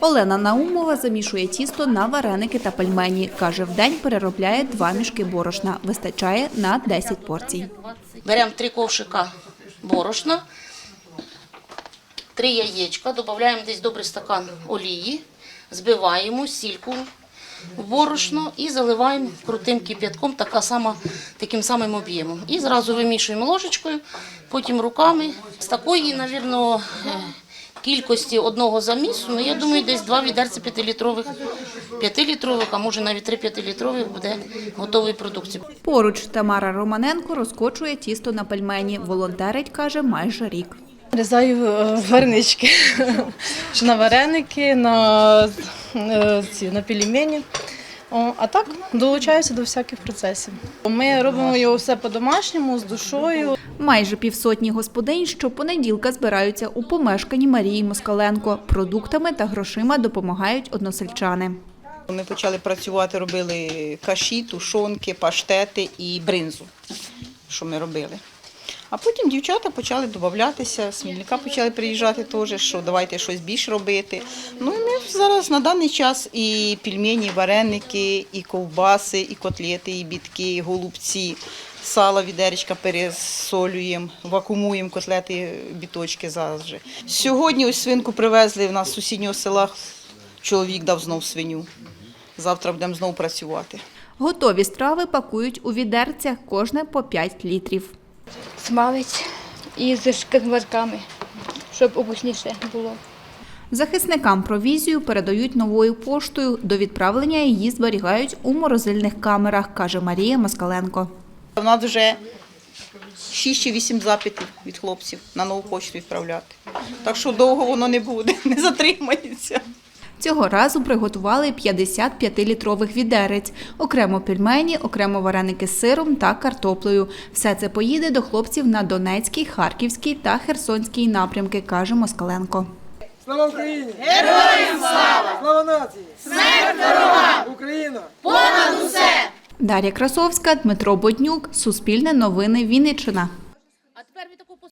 Олена Наумова замішує тісто на вареники та пельмені. Каже, в день переробляє два мішки борошна. Вистачає на 10 порцій. Беремо три ковшика борошна, три яєчка, додаємо десь добрий стакан олії, збиваємо сільку в борошно і заливаємо крутим кип'ятком така сама, таким самим об'ємом. І зразу вимішуємо ложечкою, потім руками. З такої, мабуть, кількості одного замісу, ну я думаю, десь два відерці 5-літрових, 5-літрових, а може навіть 3 5-літрових буде готової продукції. Поруч Тамара Романенко розкочує тісто на пельмені. Волонтерить, каже, майже рік. Різаю е, варенички на вареники, на, е, ці, на пельмені. О, а так долучаюся до всяких процесів. Ми робимо його все по-домашньому, з душою. Майже півсотні господинь щопонеділка збираються у помешканні Марії Москаленко. Продуктами та грошима допомагають односельчани. Ми почали працювати, робили каші, тушонки, паштети і бринзу, що ми робили. А потім дівчата почали додатися, з Хмельника почали приїжджати теж, що давайте щось більше робити. Ну і ми зараз на даний час і пельмені, і вареники, і ковбаси, і котлети, і бітки, і голубці, сало відеречка пересолюємо, вакуумуємо котлети, біточки зараз же. Сьогодні ось свинку привезли в нас з сусіднього села, чоловік дав знов свиню. Завтра будемо знову працювати. Готові страви пакують у відерцях, кожне по 5 літрів. Смалець і з шкварками, щоб обусніше було. Захисникам провізію передають новою поштою. До відправлення її зберігають у морозильних камерах, каже Марія Москаленко. У нас вже 6 чи 8 запитів від хлопців на нову почту відправляти. Так що довго воно не буде, не затримається. Цього разу приготували 50 5-літрових відерець, окремо пельмені, окремо вареники з сиром та картоплею. Все це поїде до хлопців на Донецький, Харківський та Херсонський напрямки, каже Москаленко. Слава Україні! Героям слава! Слава нації! Смерть ворога! Україна! Дар'я Красовська, Дмитро Боднюк, Суспільне новини Вінниччина.